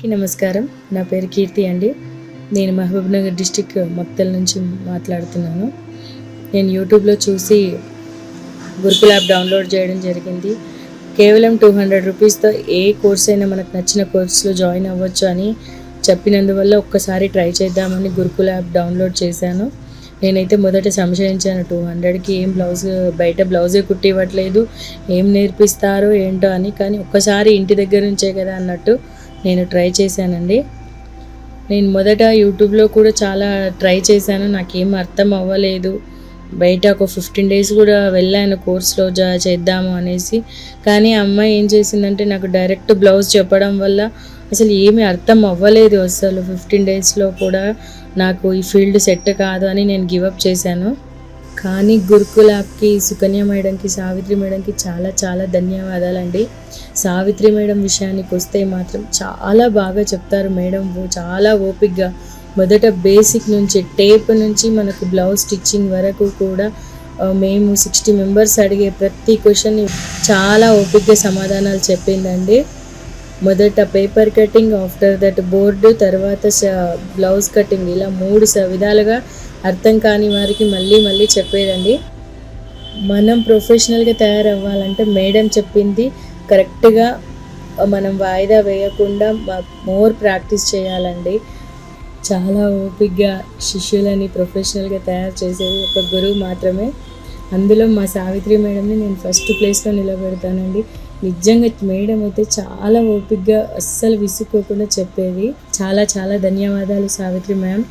అందరికీ నమస్కారం. నా పేరు కీర్తి అండి. నేను మహబూబ్నగర్ డిస్టిక్ మక్తల్ నుంచి మాట్లాడుతున్నాను. నేను యూట్యూబ్లో చూసి గురుకుల్ యాప్ డౌన్లోడ్ చేయడం జరిగింది. కేవలం టూ హండ్రెడ్ రూపీస్తో ఏ కోర్స్ అయినా మనకు నచ్చిన కోర్సులో జాయిన్ అవ్వచ్చు అని చెప్పినందువల్ల ఒక్కసారి ట్రై చేద్దామని గురుకుల్ యాప్ డౌన్లోడ్ చేశాను. నేనైతే మొదట సంశయించాను టూ హండ్రెడ్కి ఏం బ్లౌజ్ బయట బ్లౌజే కుట్టి ఇవ్వట్లేదు ఏం నేర్పిస్తారో ఏంటో అని. కానీ ఒక్కసారి ఇంటి దగ్గర నుంచే కదా అన్నట్టు నేను ట్రై చేశానండి. నేను మొదట యూట్యూబ్లో కూడా చాలా ట్రై చేశాను. నాకేం అర్థం అవ్వలేదు. బయట ఒక ఫిఫ్టీన్ డేస్ కూడా వెళ్ళాను కోర్స్లో జా చేద్దాము అనేసి. కానీ ఆ అమ్మాయి ఏం చేసిందంటే నాకు డైరెక్ట్ బ్లౌజ్ చెప్పడం వల్ల అసలు ఏమీ అర్థం అవ్వలేదు అసలు. ఫిఫ్టీన్ డేస్లో కూడా నాకు ఈ ఫీల్డ్ సెట్ కాదు అని నేను గివప్ చేశాను. కానీ గురుకుల్ యాప్కి సుకన్య మేడంకి సావిత్రి మేడంకి చాలా చాలా ధన్యవాదాలండి. సావిత్రి మేడం విషయానికి వస్తే మాత్రం చాలా బాగా చెప్తారు మేడం. చాలా ఓపిక్గా మొదట బేసిక్ నుంచి టేప్ నుంచి మనకు బ్లౌజ్ స్టిచ్చింగ్ వరకు కూడా మేము సిక్స్టీ మెంబర్స్ అడిగే ప్రతి క్వశ్చన్ చాలా ఓపిక్గా సమాధానాలు చెప్పిందండి. మొదట paper cutting after that board తర్వాత బ్లౌజ్ కటింగ్ ఇలా మూడు విధాలుగా అర్థం కాని వారికి మళ్ళీ మళ్ళీ చెప్పేదండి. మనం ప్రొఫెషనల్గా తయారవ్వాలంటే మేడం చెప్పింది కరెక్ట్గా మనం వాయిదా వేయకుండా మోర్ ప్రాక్టీస్ చేయాలండి. చాలా ఓపిక్గా శిష్యులని ప్రొఫెషనల్గా తయారు చేసేది ఒక గురువు మాత్రమే. అందులో మా సావిత్రి మేడంని నేను ఫస్ట్ ప్లేస్లో నిలబెడతానండి. నిజంగా మేడం అయితే చాలా ఓపిక్గా అస్సలు విసుక్కోకుండా చెప్పేది. చాలా చాలా ధన్యవాదాలు సావిత్రి మ్యామ్.